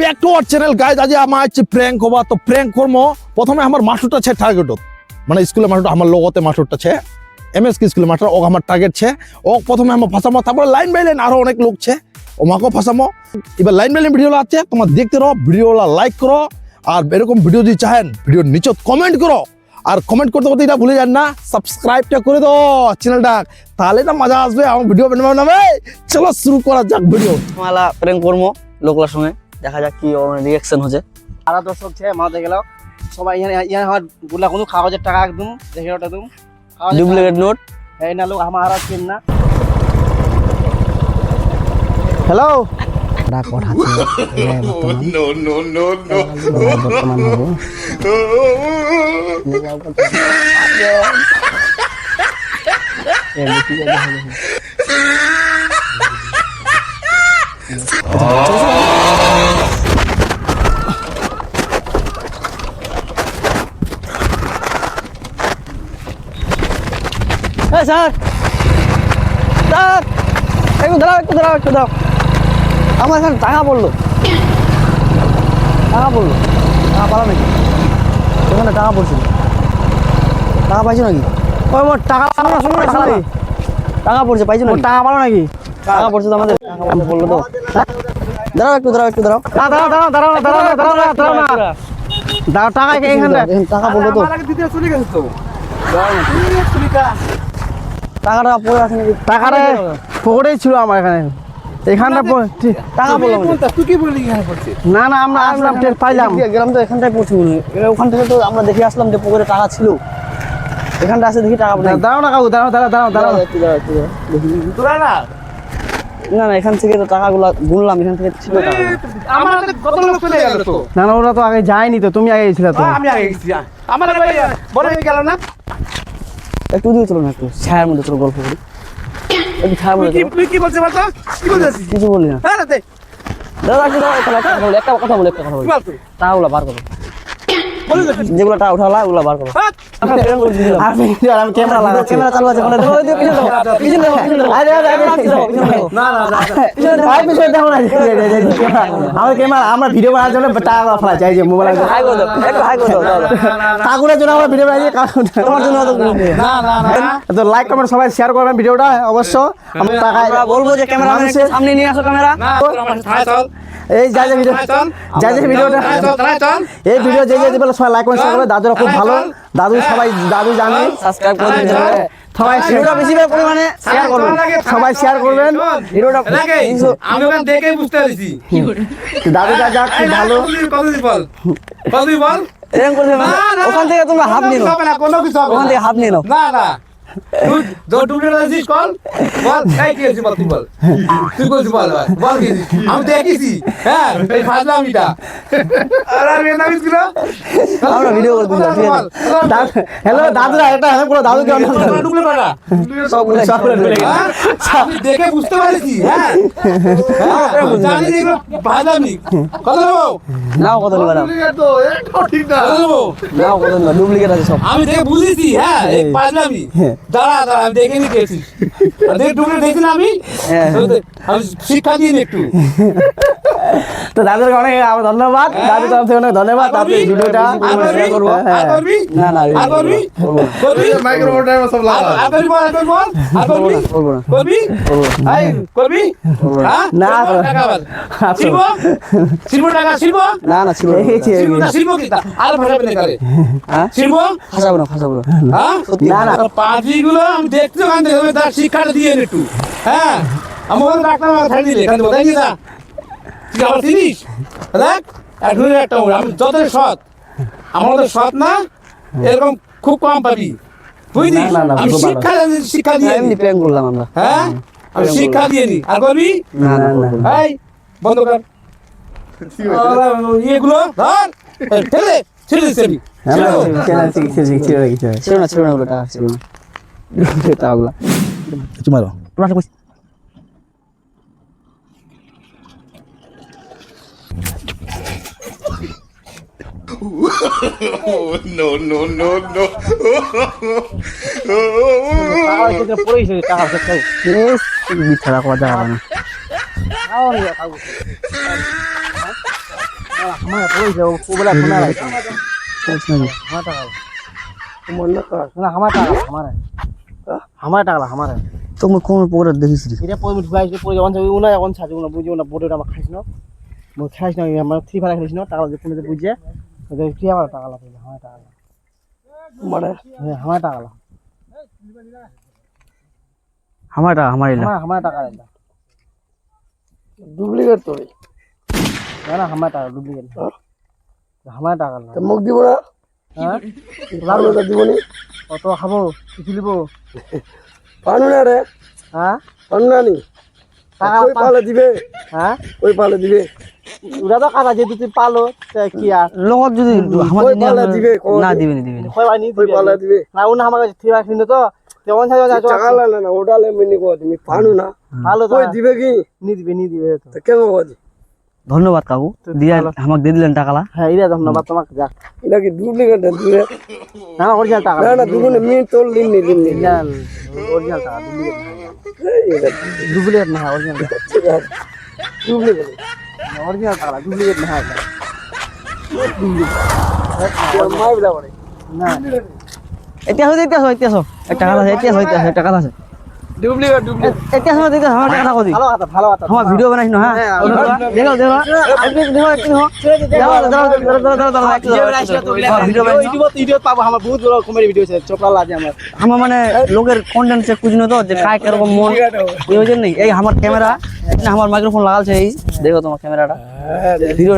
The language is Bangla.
Back to our channel guys আজি আমার হচ্ছে প্র্যাঙ্ক হবা। তো প্র্যাঙ্ক করব। প্রথমে আমার মাস্টারটা ছে টার্গেটত মানে স্কুলের মাস্টার আমার লগতে মাস্টারটা ছে এম এস স্কুলের মাস্টার ও আমার টার্গেট ছে ও প্রথমে আমার ফাঁসামো, তারপরে লাইন বাই লাইন আরও অনেক লোক ছে ওমাকেও ফাঁসামো। এবার লাইন বাই লাইন ভিডিও আছে, তোমার দেখতে রো ভিডিওলা লাইক করো। আর এরকম ভিডিও যদি চাহেন ভিডিওর নিচে কমেন্ট করো। আর কমেন্ট করতে করতে এটা ভুলে যান না সাবস্ক্রাইবটা করে দাও চ্যানেলটা তাহলে না মজা আসবে, আমার ভিডিও বানাবো। চলো শুরু করা যাক ভিডিও মালা প্রেম করব, লোকলার সঙ্গে। দেখা যাক কি রিয়াকশন হচ্ছে। আর দর্শক ছে মাতে গেল সবাই এখানে এখানে আমারগুলা কোনো কাগজের টাকা একদম দেখে ওটা একদম। ডুপ্লিকেট নোট এই না লোক আমার আর চিন না। Hello no, no, no, no. হ্যাঁ স্যার। স্যার। একটু দাঁড়াও একটু দাঁড়াও একটু দাঁড়াও। আমার এখানে টাকা পড়ল টাকা পড়ল টাকা পালো নাকি? ওখানে টাকা পড়ছিল টাকা পাইছো নাকি? ওই মোর টাকা পাবো না শুনুন টাকা টাকা পড়ছে পাইছো নাকি? টাকা পাবো নাকি? টাকা পড়ছে তো আমাদের। টাকা পড়ল তো। হ্যাঁ? দাঁড়াও একটু দাঁড়াও একটু দাঁড়াও। দাঁড়াও দাঁড়াও দাঁড়াও দাঁড়াও না দাঁড়াও না দাঁড়াও না। দাঁড়াও টাকা এখানে। টাকা পড়ল তো। টাকাটা পড়ে আছে নাকি? টাকাটা পকেটেই ছিল আমার এখানে। এখানটা। টাকা। না না আমরা আসলাম টের পাইলাম। তো এখানটায় পড়ছি ওখান থেকে তো আমরা দেখে আসলাম যে পুকুরে টাকা ছিল। এখানটা দেখি টাকা। দাঁড়াও না কাকু দাঁড়াও দাঁড়াও দাঁড়াও দাঁড়াও দাঁড়াও, একটু না না এখান থেকে তো টাকাগুলো গুনলাম এখান থেকে ছিল টাকা। আমাদের কত লোক চলে গেল তো? না না ওরা তো আগে যায়নি তো তুমি আগে গেছিলে তো। আমি আগে গেছি আমার ভাই গেল না? একটু দিয়ে চলো না একটু ছায়ার মধ্যে চলো গল্প করি। একটু ছায়ার মধ্যে তুই কি বলছিস বলতো? কি বলছিস? কিছু বলি না। হ্যাঁ দাদা একটা কথা বলি একটা কথা বলি একটা কথা বলি। কি বার করো। যেগুলো টাকা উঠালা ওগুলো বার করো হ্যাঁ আমরা। আমি আমি ক্যামেরা লাগাচ্ছি ক্যামেরা চালু আছে পিছনে আমার ক্যামেরা আমরা ভিডিও বানানোর জন্য টাকা ফেলা চাই যে মোবাইল। কাকুরের জন্য আমরা ভিডিও বানাই তোমার জন্য তো লাইক কমেন্ট সবাই শেয়ার করবেন ভিডিওটা অবশ্য আমরা টাকা বলব যে ক্যামেরা সামনে নিয়ে আসো ক্যামেরা এই যা যা ভিডিও যা যা ভিডিওটা এই ভিডিও যে যে দিবে সবাই লাইক কমেন্ট করবে দাদুরা খুব ভালো। দাদু সবাই দাদু জানে। সাবস্ক্রাইব করে দিন চ্যানেলে। সবাই ভিডিওটা বেশি পরিমাণে শেয়ার করবেন সবাই শেয়ার করবেন। ভিডিওটা লাগে আমি ওখানে দেখে বুঝতে পারছি। দাদু যা যা খুব ভালো। কত বল। কত বল। এরকম করে না। না, না, ওখান থেকে তোমরা হাত নিয়ে নাও। না, কোনো কিছু হবে ওখান না। থেকে হাফ নিয়ে নাও। না না। আমি দেখেছি হ্যাঁ আমরা ভিডিও করে দিলাম ঠিক আছে। হ্যালো দাদুরা এটা হ্যাঁ পুরো সব সব। হ্যাঁ আমি দেখে বুঝতে পারছি হ্যাঁ। হ্যাঁ, জানি যে এগুলো ফাজলামি। কত নেব নাও কত নিবা নাও। কত নেব নাও কত নিবা ডুপ্লিকেট আছে সব। আমি দেখে বুঝেছি হ্যাঁ পাজলামি দাঁড়া দাঁড়া আমি দেখে নিয়েছি দেখে ডুবলে দেখছি না আমি? হ্যাঁ। আমি শিক্ষা দিন একটু। তো দাদুকে অনেক আমার ধন্যবাদ। দাদু তরফ থেকে অনেক ধন্যবাদ। এই ভিডিওটা শেয়ার করব। আর হ্যাঁ। না না না হ্যাঁ? না, না না। না। এই যে, শিল্প না শিল্প কি তা? আর ভাষা পেনে করে হ্যাঁ শিল্প ফাঁসাবো না ফাঁসাবো না হ্যাঁ না না পাঁচি গুলো আমি দেখতে ওখান থেকে তার শিক্ষাটা দিয়ে একটু হ্যাঁ আমি ওখানে ডাক্তার আমাকে ছাড়িয়ে দিলে এখান থেকে বোঝাই নি তুই আমার চিনিস? দেখ ধরে একটা আমি যত সৎ। আমার সৎ না এরকম খুব কম পাবি। বুঝলি? আমি শিক্ষা শিক্ষা দিয়ে এমনি করলাম আমরা। হ্যাঁ? আমি শিক্ষা দিয়ে নি। আর করবি? না না না এই বন্ধ কর। ইয়েগুলো ধর। ঠেলে ছেড়ে দিচ্ছি আমি। ছেড়ে দেবো। ছিল না ছিল না ওগুলো টাকা ছিল না টাকাগুলো কিছু মারো no, no, no, no. মিথ্যা কথা যাবে না আমার পয়সা ও বলে ফোন আর আমার টাকা তোমার না কার না আমার টাকা আমার আমার টাকা আমার তো মই কোন পরে দেখিস এটা পরে ঢুকাই আসলে পরে যখন যাবি উনা এখন ছাড়ি উনা বুঝি উনা বোর্ডে আমার খাইছ না। মই খাইছ না আমার থ্রি ফালা খাইছ না টাকা তুমি তো বুঝে কি আমার টাকা লাগে আমার টাকা মানে? হ্যাঁ আমার টাকা আমার টাকা আমার আমার টাকা লাগে ডুপ্লিকেট তোর না না আমার টাকা ডুপ্লিকেট আমার টাকা লাগে তা মুখ দিব না? হ্যাঁ? পানুটা দিব নি? কত খাব কিছু লিব। পানু না রে হ্যাঁ পানু না নি? টাকা পালে দিবে? হ্যাঁ কই পালে দিবে? ওরা তো কাটা যেহেতু তুই পালো তা কি আর লগত যদি কই পালে দিবে না কই বানি পালে না উনা থ্রি তো। না মিনি কো তুমি পানু না? ভালো তো। দিবে কি? নি দিবে নি দিবে তো। কেন কদি ধন্যবাদ কাকু। দিয়ে আমাকে দিয়ে দিলেন টাকালা। হ্যাঁ এটা ধন্যবাদ তোমাকে যাক এটা কি ডুপ্লিকেট দিবে না অরিজিনাল টাকা। না না দুগুনে মিনি তোর লিমনি লিমনি অরিজিনাল অরিজিনাল টাকা ডুপ্লিকেট ডুপ্লিকেট না অরিজিনাল ডুপ্লিকেট অরিজিনাল টাকা ডুপ্লিকেট না এটা না হইতে হয় একটা আছে এতিয়া হয় এতিয়া একটা কথা আছে। ডুপ্লিকেট সময় আমার কথা কদি ভালো কথা ভালো কথা আমার ভিডিও বানাইছ না হ্যাঁ দেখো দেখো দেখো একটু ভিডিও বানাইছ ইউটিউব ইউটিউব পাবো আমার বহুত বড় কমেডি ভিডিও আছে চোপড়া লাগে আমার আমার মানে লোকের কন্টেন্ট চেক তো যে কীরকম মন এই নেই এই আমার ক্যামেরা আমার মাইক্রোফোন লাগালছে এই দেখো তোমার ক্যামেরাটা ভিডিও